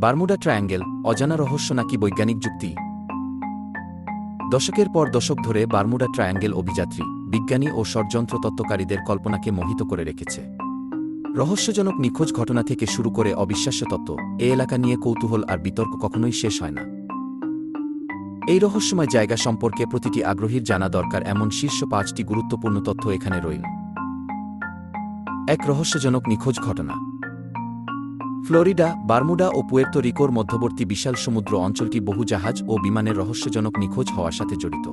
Bermuda triangle, অজানা রহস্য নাকি বৈজ্ঞানিক যুক্তি? দশকের পর দশক ধরে বারমুডা ট্রায়াঙ্গেল অভিযাত্রী, বিজ্ঞানী ও ষড়যন্ত্র তত্ত্বকারীদের কল্পনাকে মোহিত করে রেখেছে। রহস্যজনক নিখোঁজ ঘটনা থেকে শুরু করে অবিশ্বাস্য তত্ত্ব, এ এলাকা নিয়ে কৌতূহল আর বিতর্ক কখনোই শেষ হয় না। এই রহস্যময় জায়গা সম্পর্কে প্রতিটি আগ্রহীর জানা দরকার, এমন শীর্ষ পাঁচটি গুরুত্বপূর্ণ তথ্য এখানে রইল। এক রহস্যজনক নিখোঁজ ঘটনা। ফ্লোরিডা, বারমুডা ও পুয়ের্তো রিকোর মধ্যবর্তী বিশাল সমুদ্র অঞ্চলটি বহু জাহাজ ও বিমানের রহস্যজনক নিখোঁজ হওয়ার সাথে জড়িত।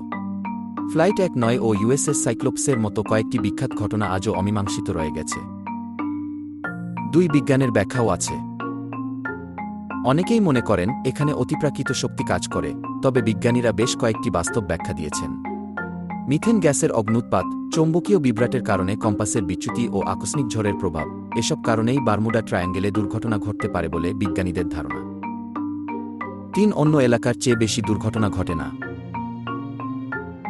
ফ্লাইট এক নয় ও ইউএসএস সাইক্লোপসের মতো কয়েকটি বিখ্যাত ঘটনা আজও অমীমাংসিত রয়ে গেছে। দুই বিজ্ঞানের ব্যাখ্যাও আছে। অনেকেই মনে করেন, এখানে অতিপ্রাকৃত শক্তি কাজ করে, তবে বিজ্ঞানীরা বেশ কয়েকটি বাস্তব ব্যাখ্যা দিয়েছেন। মিথেন গ্যাসের অগ্নুৎপাত, চৌম্বকীয় বিভ্রাটের কারণে কম্পাসের বিচ্যুতি ও আকস্মিক ঝড়ের প্রভাব, এসব কারণেই বারমুডা ট্রায়াঙ্গেলে দুর্ঘটনা ঘটতে পারে বলে বিজ্ঞানীদের ধারণা। তিন অন্য এলাকার চেয়ে বেশি দুর্ঘটনা ঘটে না।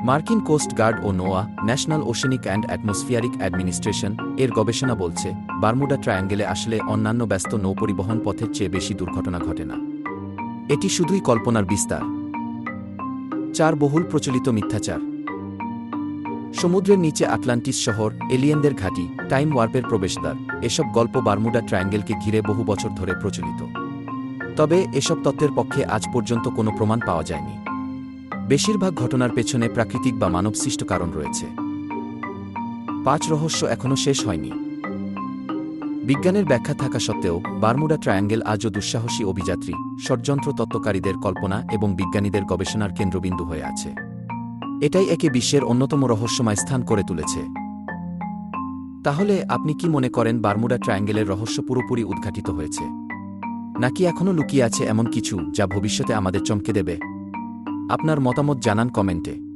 মার্কিন coast guard O NOAA national oceanic and atmospheric administration এর গবেষণা বলছে, বারমুডা ট্রায়াঙ্গেলে আসলে অন্যান্য ব্যস্ত নৌপরিবহন পথের চেয়ে বেশি দুর্ঘটনা ঘটে না। এটি শুধুই কল্পনার বিস্তার। চার বহুল প্রচলিত মিথ্যাচার। সমুদ্রের নিচে আটলান্টিস শহর, এলিয়েনদের ঘাঁটি, টাইম ওয়ার্পের প্রবেশদ্বার, এসব গল্প বারমুডা ট্রায়াঙ্গেলকে ঘিরে বহু বছর ধরে প্রচলিত। তবে এসব তত্ত্বের পক্ষে আজ পর্যন্ত কোনো প্রমাণ পাওয়া যায়নি। বেশিরভাগ ঘটনার পেছনে প্রাকৃতিক বা মানবসৃষ্ট কারণ রয়েছে। পাঁচ রহস্য এখনও শেষ হয়নি। বিজ্ঞানের ব্যাখ্যা থাকা সত্ত্বেও, বারমুডা ট্রায়াঙ্গেল আজও দুঃসাহসী অভিযাত্রী, ষড়যন্ত্র তত্ত্বকারীদের কল্পনা এবং বিজ্ঞানীদের গবেষণার কেন্দ্রবিন্দু হয়ে আছে। এটাই একে বিশ্বের অন্যতম রহস্যময় স্থান করে তুলেছে। তাহলে আপনি কি মনে করেন বারমুডা ট্রায়াঙ্গেলের রহস্য পুরোপুরি উদ্ঘাটিত হয়েছে? নাকি এখনও লুকিয়ে আছে এমন কিছু যা ভবিষ্যতে আমাদের চমকে দেবে? আপনার মতামত জানান কমেন্টে।